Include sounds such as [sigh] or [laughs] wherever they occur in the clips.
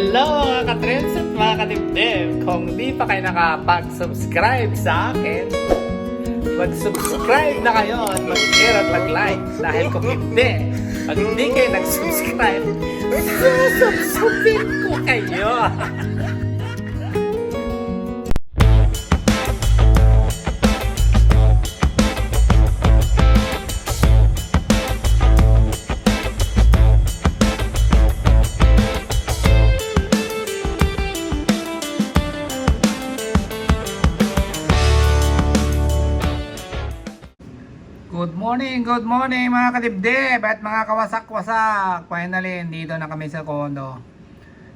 Hello mga katrends at mga katipdem! Kung di pa kayo nakapag-subscribe sa akin, mag-subscribe na kayo at mag-share at mag-like. Dahil kung hindi, pag hindi kayo nag-subscribe, [laughs] susubsubin ko kayo! [laughs] Good morning, good morning mga kadibdib at mga kawasak-wasak. Finally, dito na kami sa condo.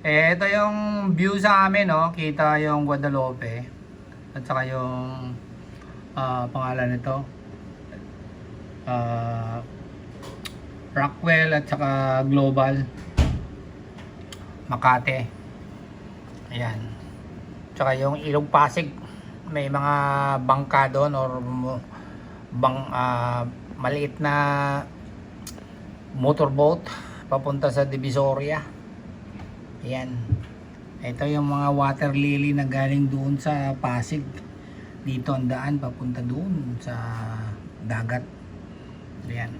Eh, ito yung view sa amin, no? Kita yung Guadalupe. At saka yung ah, pangalan nito. Ah, Rockwell at saka Global. Makate. Ayan. Tsaka yung Ilog Pasig. May mga bangka doon or bang ah, maliit na motorboat papunta sa Divisoria. Ayan. Ito yung mga water lily na galing doon sa Pasig. Dito ang daan papunta doon sa dagat. Ayan.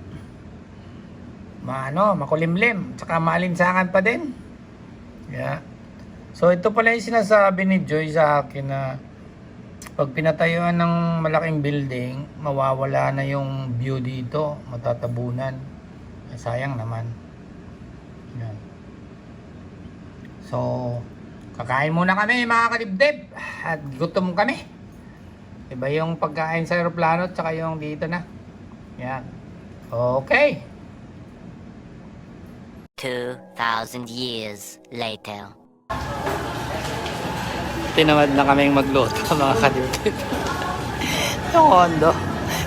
Maano, makulimlim, tsaka maalinsangan pa din. Yeah. So ito pala yung sinasabi ni Joy sa akin na pag pinatayuan ng malaking building, mawawala na yung view dito, matatabunan. Eh, sayang naman. Yan. So, kakain muna kami mga kalibdib. At gutom kami. Iba yung pagkain sa aeroplano at saka yung dito na. Yan. Okay. 2,000 years later. Tinamad na kaming magluto [laughs] mga kadibdib. yung condo.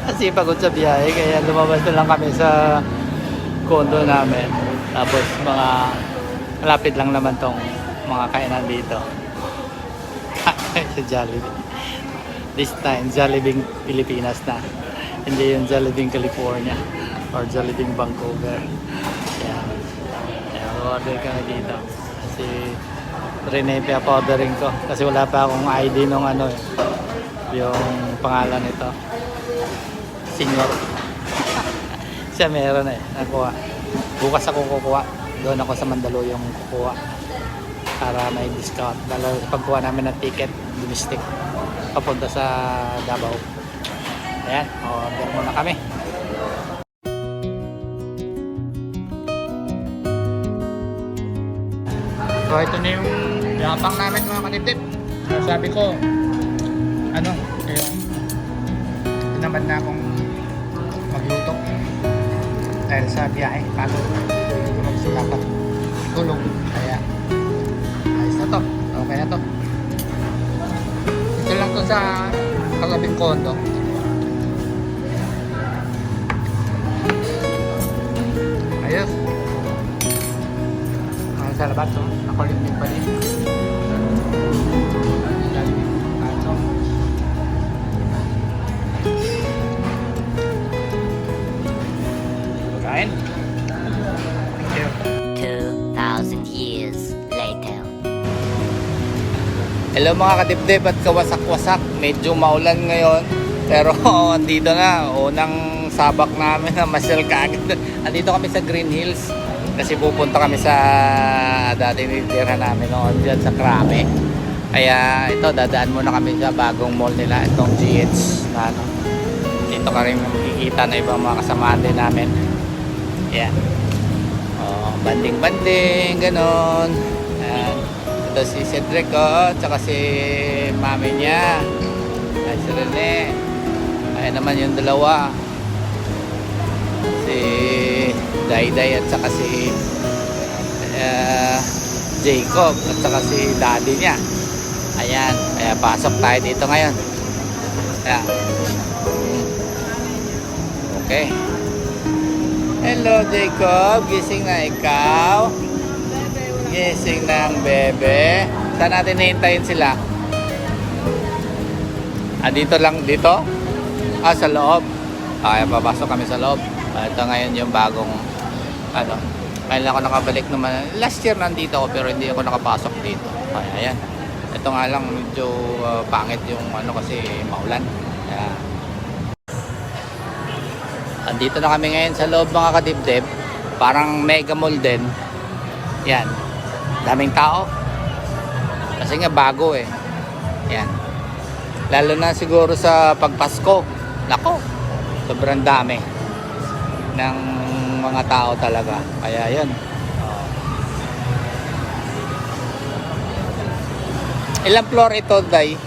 Kasi pagod sa biyahe, kaya lumabas na lang kami sa condo namin. Tapos mga malapit lang naman tong mga kainan dito. [laughs] sa Jollibee. This time, Jollibee Pilipinas na. Hindi yung Jollibee California or Jollibee Vancouver. Yan. Yan, order kami dito. Kasi Rene pa ordering ko. Kasi wala pa akong ID nung ano eh, yung pangalan nito. Senior. [laughs] Siya meron eh. Nakuha bukas ako kukuha. Doon ako sa Mandaluyong kukuha. Para may discount. Sa pagkuha namin ng ticket domestic. Papunta sa Davao. Ayan order muna kami. So ito na yung yapang namin mga kanitip. Sabi ko, ano, ayun, tinamad na akong magluto. Dahil sa biyahe. Hindi ko magsulapat. Tulog. Kaya, ayos na to. Okay na to. Ito lang to sa kagabing kondo. Ayos. Ang sa labas. Nakulimlim pa din. Kaso. Kain. Thank you. 2,000 years later. Hello mga kadibdib at kawasak-wasak. Medyo maulan ngayon. Pero [laughs] andito na. Unang sabak namin na masyal kaagad. Andito kami sa Green Hills. Kasi pupunta kami sa dati nitira namin noon dyan sa Krame. Kaya ito, dadaan muna kami sa bagong mall nila. Itong GH. Na, ano. Dito ka rin makikita na ibang mga kasamahan din namin. Yan. Oh, banding-banding, ganon. Yan. Ito si Cedric, oh, tsaka si mami niya. Ay, si Rene. Ay naman yung dalawa. Si Dayday at saka si uh, Jacob at saka si daddy niya. Ayan, kaya pasok tayo dito ngayon. Kaya, mm. okay. Hello Jacob, gising na ikaw. Gising na ang bebe. Saan natin hihintayin sila? Ah, dito lang, dito? Ah, sa loob. Kaya papasok kami sa loob. Ah, ito ngayon yung bagong, ano, Kailan ako nakabalik naman. Last year nandito ako pero hindi ako nakapasok dito. Kaya yan. Ito nga lang medyo uh, pangit yung ano kasi maulan. Kaya Andito na kami ngayon sa loob mga kadibdib. Parang mega mall din. Yan. Daming tao. Kasi nga bago eh. Yan. Lalo na siguro sa pagpasko. Nako. Sobrang dami ng mga tao talaga. Kaya yan. Ilang floor ito, Day?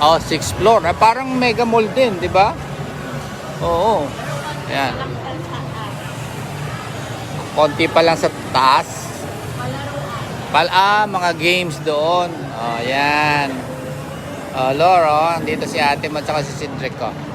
Oh, six floor. Ah, parang mega mall din, di ba? Oo. Ayan. Konti pa lang sa taas. Pal ah, mga games doon. Oh, ayan. Oh, Loro, andito si ate mo at saka si Cedric ko. Ayan.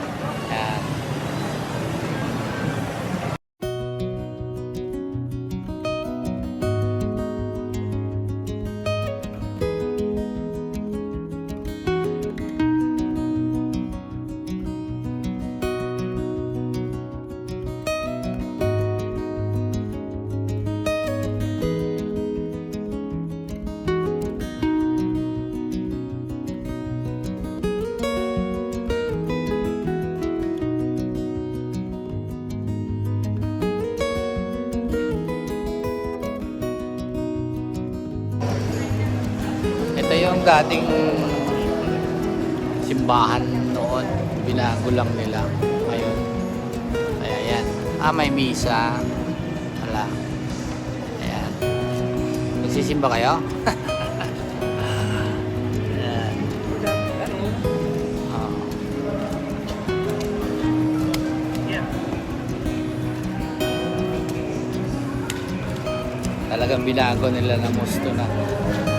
Dating simbahan noon. Binago lang nila ngayon. Kaya yan. Ah, may misa. Wala. Ayan. Nagsisimba kayo? Ayan. [laughs] Oh. Talagang binago nila na musto na.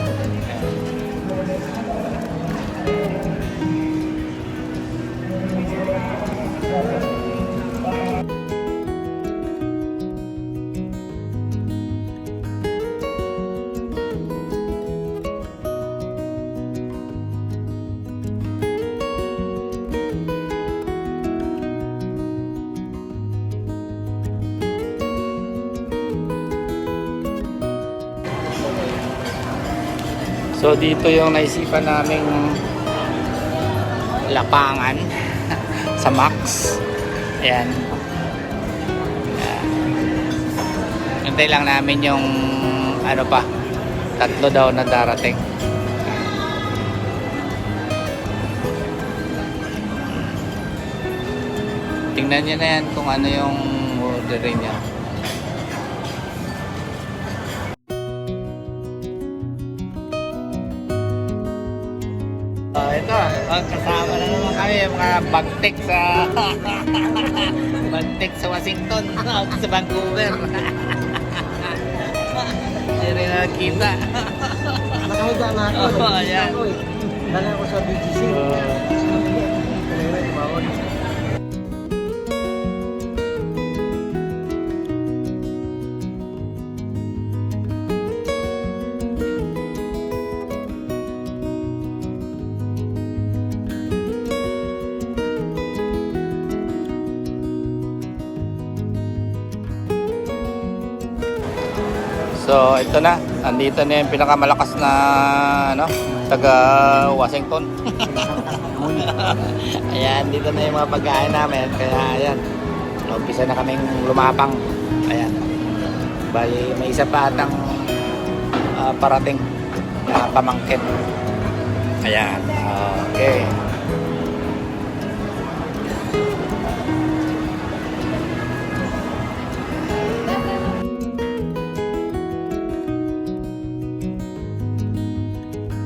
So dito yung naisipan naming lapangan sa Max. Ayan. Hintay lang namin yung ano pa, tatlo daw na darating. Tingnan nyo na yan kung ano yung orderin niya. Ito, oh, kasama na naman kami, mga bagtik sa [laughs] bagtik sa Washington, [laughs] sa Vancouver. [laughs] Hindi rin nakita. Nakahiga na ako. Oo, ako eh. Dala ako sa BGC. Kanina, So, ito na. Andito na yung pinakamalakas na ano, taga Washington. [laughs] ayan, dito na yung mga pagkain namin. Kaya ayan, umpisa na kaming lumapang. Ayan. Bali, may isa pa atang ah, parating na pamangkin. Ayan. Okay.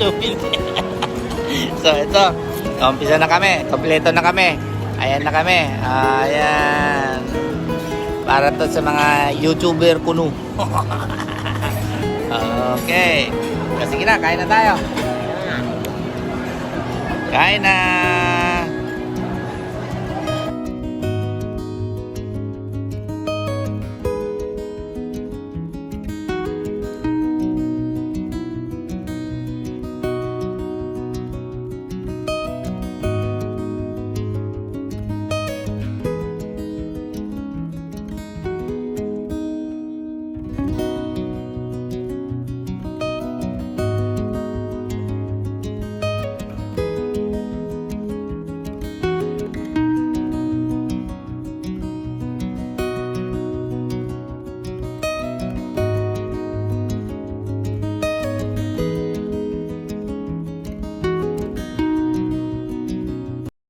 [laughs] so ito, umpisa na kami. Kompleto na kami. Ayan na kami. Ayan. Para to sa mga YouTuber kuno. [laughs] okay. Sige na, kain na tayo. Kain na.